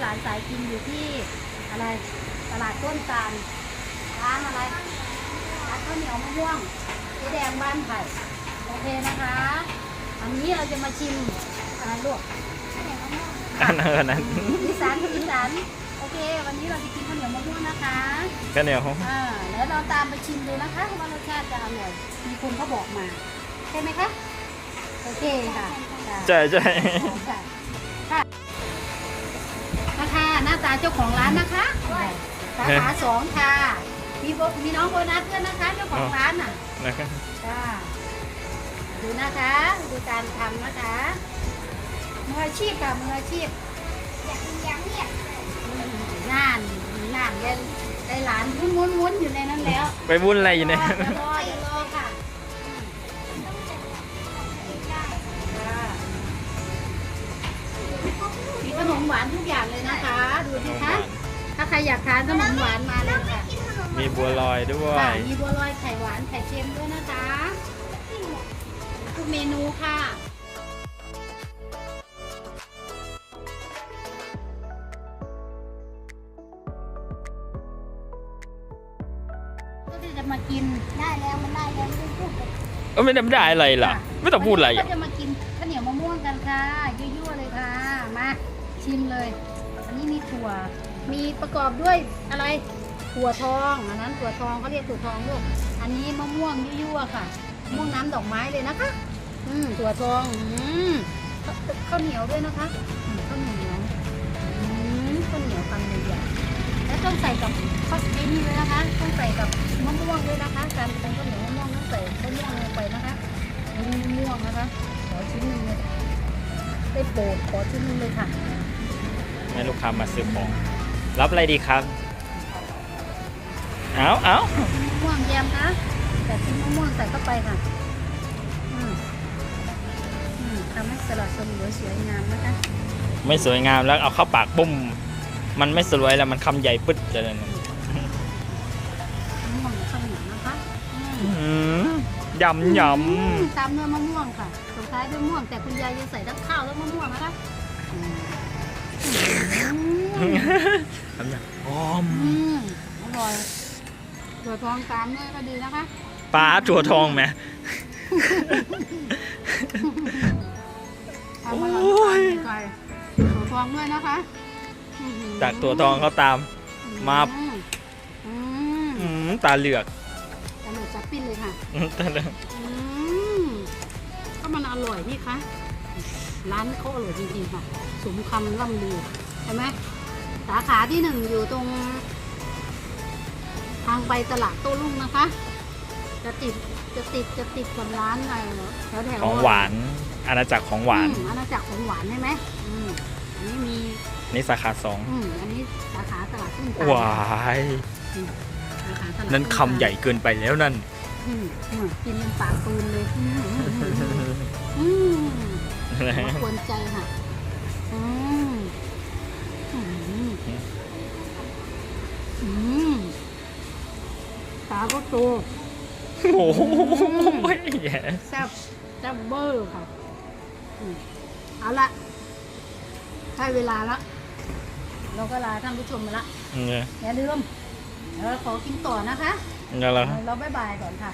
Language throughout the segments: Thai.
หลานสายกินอยู่ที่อะไรตลาดต้นตาลร้านอะไรร้านข้าวเหนียวมะม่วงเจ๊แดงบ้านไผ่โอเคนะคะอันนี้เราจะมาชิมอะไรลูกข้าวเหนียวมะม่วงอันนั้นอันนั้นอีสานกับอีสานโอเค วันนี้เราจะกินข้าวเหนียวมะม่วงนะคะก็เหนียวอ่าแล้วเราตามไปชิมดูนะคะว่ารสชาติจะอร่อยมีคนเขาบอกมาใช่ไหมคะโอเคค่ะจ้ะใช่ใช่าตาเจ้าของร้านนะคะสาขาสองค่ะ มีโบมีน้องโบนัสด้วยนะคะเจ้าของร้านน่ะนะครับค่ะดูนะคะ ดูการทำนะคะมืออาชีพค่ะมืออาชีพอยากอยากเนี่ยน่านน่านได้ได้หลานมุนมุนมุนอยู่ในนั้นแล้ว ไปวุ่นอะไรอยู่เนี่ยรออย่ารออย่ารอค่ะ หวานทุกอย่างเลยนะคะ ดูสิคะ ถ้าใครอยากทานขนมหวานมาเลยค่ะมีบัวลอยด้วย ค่ะมีบัวลอยไข่หวานไข่เค็มด้วยนะคะ ทุกเมนูค่ะ ก็จะมากินได้แล้วมันได้แล้วไม่ต้องพูดเลย เออไม่ได้ไม่ได้อะไรล่ะ ไม่ต้องพูดอะไรวันนี้อะ ก็จะมากินข้าวเหนียวมะม่วงกันค่ะยั่วๆเลยค่ะ มา ชิมเลย อันนี้มีถั่ว มีประกอบด้วยอะไร ถั่วทอง อันนั้นถั่วทองเขาเรียกถั่วทองลูก อันนี้มะม่วงยั่วๆค่ะมะม่วงน้ำดอกไม้เลยนะคะ อืมถั่วทอง อืมข้าวเหนียวด้วยนะคะข้าวเหนียวอืมข้าวเหนียวคำใหญ่ๆแล้วต้องใส่กับข้าวจีนี่เลยนะคะ ต้องใส่กับมะม่วงด้วยนะคะ การเป็นข้าวเหนียวมะม่วงต้องใส่ข้าวม่วงลงไปนะคะมะม่วงนะคะ ขอชิ้นหนึ่งเลยได้โปรดขอชิ้นหนึ่งเลยค่ะ ให้ลูกค้ามาซื้อของรับอะไรดีครับ เอาเอาชิ้นมะม่วงแยมนะแต่ชิ้นมะม่วงใส่เข้าไปค่ะอืมอืมทำให้สลัดสวยสวยงามนะคะไม่สวยงามแล้วเอาเข้าปากบุ้ม มันไม่สวยแล้วมันคำใหญ่ปึ๊ดจะเลยมะม่วงข้าวเหนียวนะคะอืมอืมยำยอืมตามด้วยมะม่วงค่ะสุดท้ายด้วยมะม่วงแต่คุณยายจะใส่ทั้งข้าวและมะม่วงนะคะอืมอืมำ ทำอย่างหอมอืมอร่อยถั่วทองตามด้วยก็ดีนะคะ ปลาถั่วทองไหมทำอร่อยโอ้ยไก่ถั่วทองด้วยนะคะอื้อหือจากถั่วทองเขาตาม มา อืมอืมอืมตาเหลือกอร่อยจับปิ้นเลยค่ะอืมตาเหลือกอืมก็มันอร่อยนี่คะ ร้านเขาอร่อยจริงๆค่ะสมคำล่ำลือใช่ไหมสาขาที่หนึ่งอยู่ตรง ทางไปตลาดโต้รุ่งนะคะ จะติดจะติดจะติดกับร้านอะไรแถวแถวของหวานอาณาจักรของหวานอาณาจักรของหวานใช่ไหมอืมอันนี้มีนี่สาขาสองอืมอันนี้สาขาตลาดต้นตาลว้ายสาขาตลาดนั่นต้ตาลคำใหญ่เกินไปแล้วนั่นอืมอืมกินเป็นปากตูนเลยอื มอืมอืมอืมมาควรใจค่ะอืมอืมอืมตาก็โตโอ้โหแย่แซ่บแซ่บเบอร์ค่ะอืมเอาละได้เวลาละเราก็ลาท่านผู้ชมไปละเนี่ยอย่าลืมเดี๋ยวเราขอกินต่อนะคะ งั้นเหรอเราบายบายก่อนค่ะ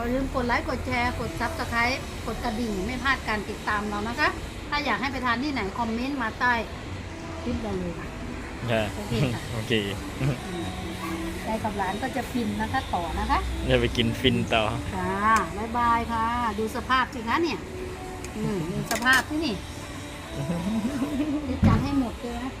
อย่าลืมกดไลค์กดแชร์กดซับสไครต์กดกระดิ่งไม่พลาดการติดตามเรานะคะ ถ้าอยากให้ไปทานที่ไหนคอมเมนต์มาใต้คลิปเราเลยค่ะใช่โอเคค่ะ โอเคอืมยายกับหลานก็จะฟินนะคะต่อนะคะจะไปกินฟินต่อค่ะบายบายค่ะ ดูสภาพสิคะเนี่ยอืมดูสภาพที่นี่จะจัดให้หมดเลยนะ